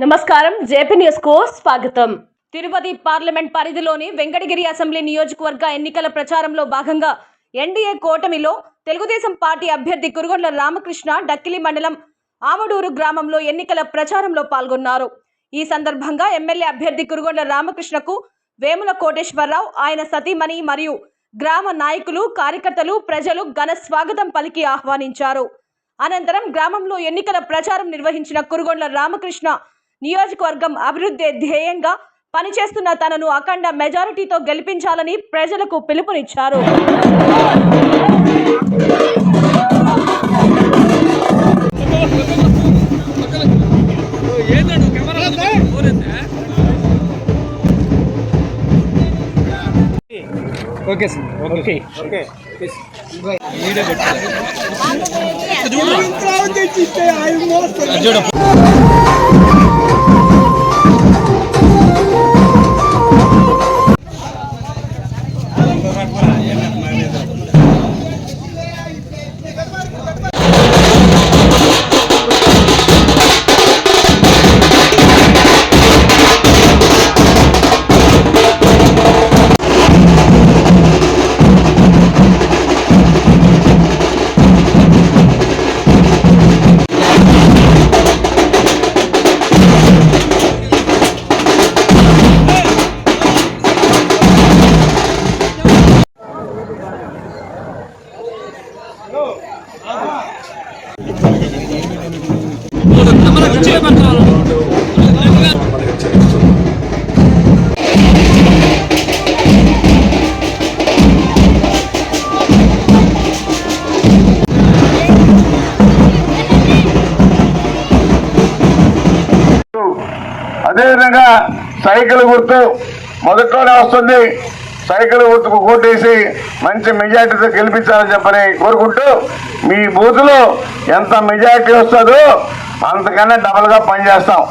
నమస్కారం. జేపీ న్యూస్కు స్వాగతం. తిరుపతి పార్లమెంట్ పరిధిలోని వెంకటగిరి అసెంబ్లీ నియోజకవర్గ ఎన్నికల ప్రచారంలో భాగంగా ఎన్డీఏ కూటమిలో తెలుగుదేశం పార్టీ అభ్యర్థి కురుగొండ్ల రామకృష్ణ డక్కిలి మండలం ఆమడూరు గ్రామంలో ఎన్నికల ప్రచారంలో పాల్గొన్నారు. ఈ సందర్భంగా ఎమ్మెల్యే అభ్యర్థి కురుగొండ్ల రామకృష్ణకు వేముల కోటేశ్వరరావు ఆయన సతీమణి మరియు గ్రామ నాయకులు కార్యకర్తలు ప్రజలు ఘన స్వాగతం పలికి ఆహ్వానించారు. అనంతరం గ్రామంలో ఎన్నికల ప్రచారం నిర్వహించిన కురుగొండ్ల రామకృష్ణ నియోజకవర్గం అభివృద్ధి ధ్యేయంగా పనిచేస్తున్న తనను అఖండ మెజారిటీతో గెలిపించాలని ప్రజలకు పిలుపునిచ్చారు. Okay sir okay. ఓకే. అదేవిధంగా సైకిల్ గుర్తు మొదట్లోనే వస్తుంది. సైకిల్ గుర్తుకు కొట్టేసి మంచి మెజార్టీతో గెలిపించాలని చెప్పని కోరుకుంటూ మీ బూత్లో ఎంత మెజార్టీ వస్తుందో అంతకన్నా డబల్గా పనిచేస్తాం.